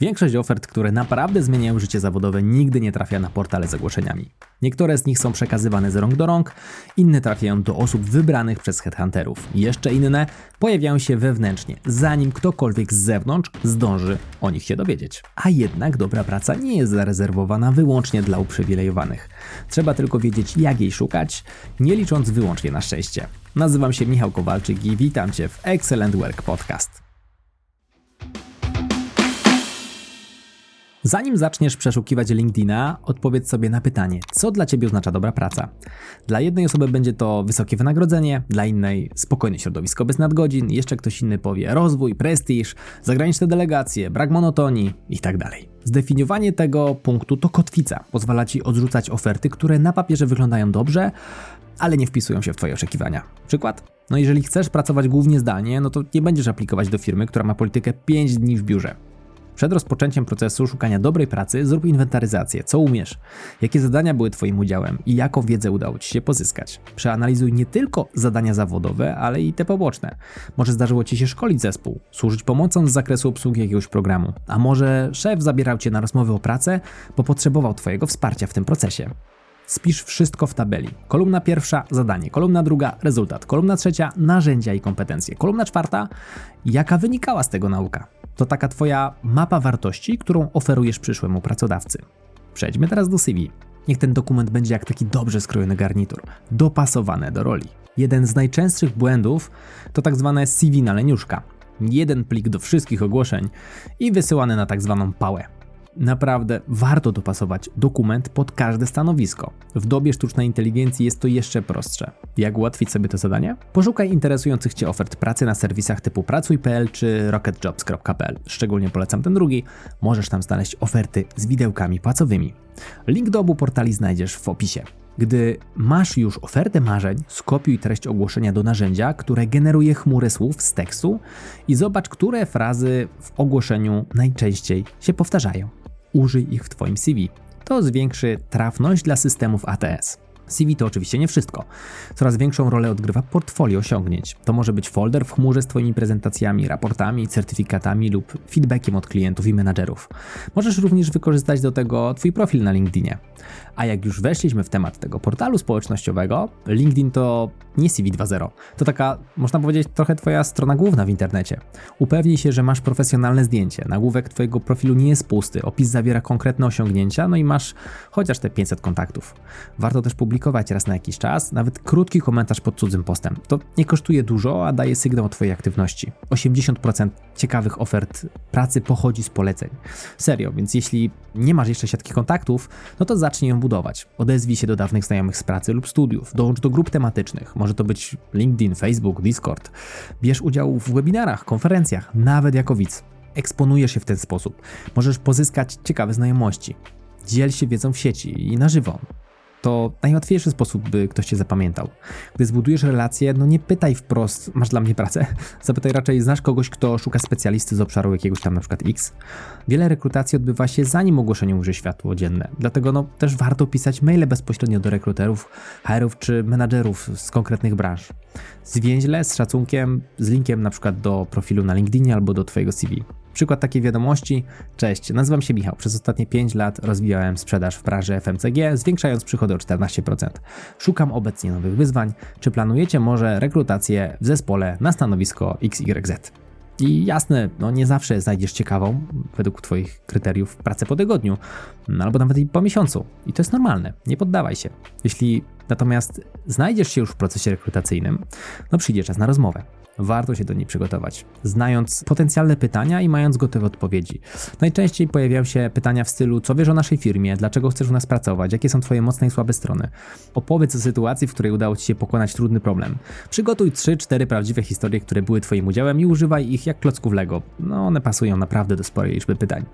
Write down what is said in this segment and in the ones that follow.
Większość ofert, które naprawdę zmieniają życie zawodowe, nigdy nie trafia na portale z ogłoszeniami. Niektóre z nich są przekazywane z rąk do rąk, inne trafiają do osób wybranych przez headhunterów. Jeszcze inne pojawiają się wewnętrznie, zanim ktokolwiek z zewnątrz zdąży o nich się dowiedzieć. A jednak dobra praca nie jest zarezerwowana wyłącznie dla uprzywilejowanych. Trzeba tylko wiedzieć, jak jej szukać, nie licząc wyłącznie na szczęście. Nazywam się Michał Kowalczyk i witam Cię w Excellent Work Podcast. Zanim zaczniesz przeszukiwać LinkedIna, odpowiedz sobie na pytanie, co dla Ciebie oznacza dobra praca. Dla jednej osoby będzie to wysokie wynagrodzenie, dla innej spokojne środowisko bez nadgodzin, jeszcze ktoś inny powie rozwój, prestiż, zagraniczne delegacje, brak monotonii itd. Tak Zdefiniowanie tego punktu to kotwica. Pozwala Ci odrzucać oferty, które na papierze wyglądają dobrze, ale nie wpisują się w Twoje oczekiwania. Przykład? No jeżeli chcesz pracować głównie zdalnie, no to nie będziesz aplikować do firmy, która ma politykę 5 dni w biurze. Przed rozpoczęciem procesu szukania dobrej pracy zrób inwentaryzację, co umiesz, jakie zadania były Twoim udziałem i jaką wiedzę udało Ci się pozyskać. Przeanalizuj nie tylko zadania zawodowe, ale i te poboczne. Może zdarzyło Ci się szkolić zespół, służyć pomocą z zakresu obsługi jakiegoś programu, a może szef zabierał Cię na rozmowy o pracę, bo potrzebował Twojego wsparcia w tym procesie. Spisz wszystko w tabeli. Kolumna pierwsza zadanie, kolumna druga rezultat, kolumna trzecia narzędzia i kompetencje, kolumna czwarta jaka wynikała z tego nauka. To taka Twoja mapa wartości, którą oferujesz przyszłemu pracodawcy. Przejdźmy teraz do CV. Niech ten dokument będzie jak taki dobrze skrojony garnitur, dopasowane do roli. Jeden z najczęstszych błędów to tak zwane CV na leniuszka. Jeden plik do wszystkich ogłoszeń i wysyłany na tak zwaną pałę. Naprawdę warto dopasować dokument pod każde stanowisko. W dobie sztucznej inteligencji jest to jeszcze prostsze. Jak ułatwić sobie to zadanie? Poszukaj interesujących Cię ofert pracy na serwisach typu pracuj.pl czy rocketjobs.pl. Szczególnie polecam ten drugi. Możesz tam znaleźć oferty z widełkami płacowymi. Link do obu portali znajdziesz w opisie. Gdy masz już ofertę marzeń, skopiuj treść ogłoszenia do narzędzia, które generuje chmurę słów z tekstu i zobacz, które frazy w ogłoszeniu najczęściej się powtarzają użyj ich w Twoim CV. To zwiększy trafność dla systemów ATS. CV to oczywiście nie wszystko. Coraz większą rolę odgrywa portfolio osiągnięć. To może być folder w chmurze z Twoimi prezentacjami, raportami, certyfikatami lub feedbackiem od klientów i menadżerów. Możesz również wykorzystać do tego Twój profil na LinkedInie. A jak już weszliśmy w temat tego portalu społecznościowego, LinkedIn to nie CV 2.0. To taka, można powiedzieć, trochę Twoja strona główna w internecie. Upewnij się, że masz profesjonalne zdjęcie. Nagłówek Twojego profilu nie jest pusty, opis zawiera konkretne osiągnięcia, no i masz chociaż te 500 kontaktów. Warto też publikować raz na jakiś czas, nawet krótki komentarz pod cudzym postem. To nie kosztuje dużo, a daje sygnał Twojej aktywności. 80% ciekawych ofert pracy pochodzi z poleceń. Serio, więc jeśli nie masz jeszcze siatki kontaktów, no to zacznij ją budować. Odezwij się do dawnych znajomych z pracy lub studiów, dołącz do grup tematycznych, może to być LinkedIn, Facebook, Discord. Bierz udział w webinarach, konferencjach, nawet jako widz. Eksponujesz się w ten sposób. Możesz pozyskać ciekawe znajomości. Dziel się wiedzą w sieci i na żywo to najłatwiejszy sposób, by ktoś cię zapamiętał. Gdy zbudujesz relację, no nie pytaj wprost, masz dla mnie pracę? Zapytaj raczej, znasz kogoś, kto szuka specjalisty z obszaru jakiegoś tam na przykład X? Wiele rekrutacji odbywa się zanim ogłoszenie ujrzy światło dzienne, dlatego no też warto pisać maile bezpośrednio do rekruterów, HR-ów czy menadżerów z konkretnych branż. Zwięźle, z szacunkiem, z linkiem na przykład do profilu na LinkedInie albo do twojego CV. Przykład takiej wiadomości. Cześć, nazywam się Michał. Przez ostatnie 5 lat rozwijałem sprzedaż w branży FMCG, zwiększając przychody o 14%. Szukam obecnie nowych wyzwań. Czy planujecie może rekrutację w zespole na stanowisko XYZ? I jasne, no nie zawsze znajdziesz ciekawą, według Twoich kryteriów, pracę po tygodniu, no albo nawet i po miesiącu. I to jest normalne, nie poddawaj się. Jeśli natomiast znajdziesz się już w procesie rekrutacyjnym, no przyjdzie czas na rozmowę warto się do niej przygotować, znając potencjalne pytania i mając gotowe odpowiedzi. Najczęściej pojawiają się pytania w stylu: co wiesz o naszej firmie, dlaczego chcesz u nas pracować, jakie są Twoje mocne i słabe strony. Opowiedz o sytuacji, w której udało Ci się pokonać trudny problem. Przygotuj 3-4 prawdziwe historie, które były Twoim udziałem i używaj ich jak klocków Lego. No, one pasują naprawdę do sporej liczby pytań.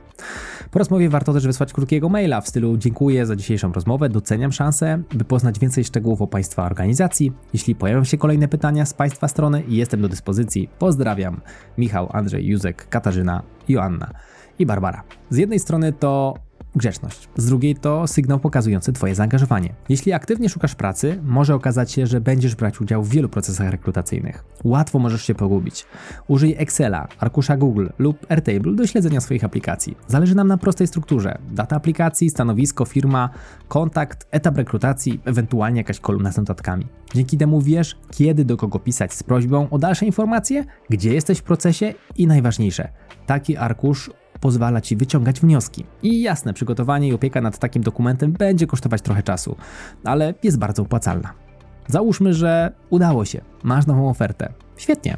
Po rozmowie warto też wysłać krótkiego maila w stylu: Dziękuję za dzisiejszą rozmowę, doceniam szansę, by poznać więcej szczegółów o Państwa organizacji. Jeśli pojawią się kolejne pytania z Państwa strony, jestem do dyspozycji. Pozdrawiam. Michał, Andrzej, Józek, Katarzyna, Joanna i Barbara. Z jednej strony to grzeczność. Z drugiej to sygnał pokazujący Twoje zaangażowanie. Jeśli aktywnie szukasz pracy, może okazać się, że będziesz brać udział w wielu procesach rekrutacyjnych. Łatwo możesz się pogubić. Użyj Excela, arkusza Google lub Airtable do śledzenia swoich aplikacji. Zależy nam na prostej strukturze. Data aplikacji, stanowisko, firma, kontakt, etap rekrutacji, ewentualnie jakaś kolumna z notatkami. Dzięki temu wiesz, kiedy do kogo pisać z prośbą o dalsze informacje, gdzie jesteś w procesie i najważniejsze, taki arkusz pozwala Ci wyciągać wnioski. I jasne, przygotowanie i opieka nad takim dokumentem będzie kosztować trochę czasu, ale jest bardzo opłacalna. Załóżmy, że udało się, masz nową ofertę. Świetnie,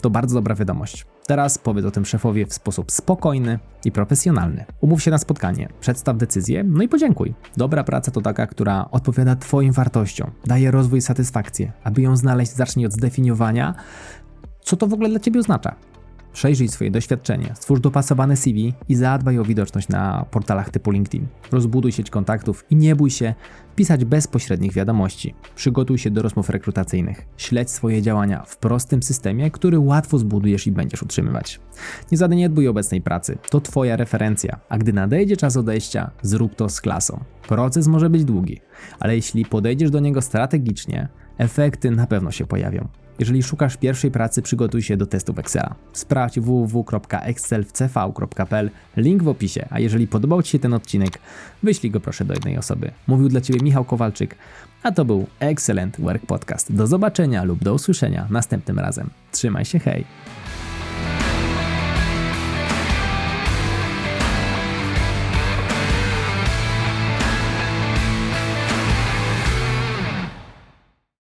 to bardzo dobra wiadomość. Teraz powiedz o tym szefowi w sposób spokojny i profesjonalny. Umów się na spotkanie, przedstaw decyzję, no i podziękuj. Dobra praca to taka, która odpowiada Twoim wartościom, daje rozwój i satysfakcję. Aby ją znaleźć, zacznij od zdefiniowania, co to w ogóle dla Ciebie oznacza. Przejrzyj swoje doświadczenie, stwórz dopasowane CV i zadbaj o widoczność na portalach typu LinkedIn. Rozbuduj sieć kontaktów i nie bój się pisać bezpośrednich wiadomości. Przygotuj się do rozmów rekrutacyjnych. Śledź swoje działania w prostym systemie, który łatwo zbudujesz i będziesz utrzymywać. Nie zaniedbuj obecnej pracy, to Twoja referencja, a gdy nadejdzie czas odejścia, zrób to z klasą. Proces może być długi, ale jeśli podejdziesz do niego strategicznie, efekty na pewno się pojawią. Jeżeli szukasz pierwszej pracy, przygotuj się do testów Excela. Sprawdź www.excelwcv.pl, link w opisie, a jeżeli podobał Ci się ten odcinek, wyślij go proszę do jednej osoby. Mówił dla Ciebie Michał Kowalczyk, a to był Excellent Work Podcast. Do zobaczenia lub do usłyszenia następnym razem. Trzymaj się, hej!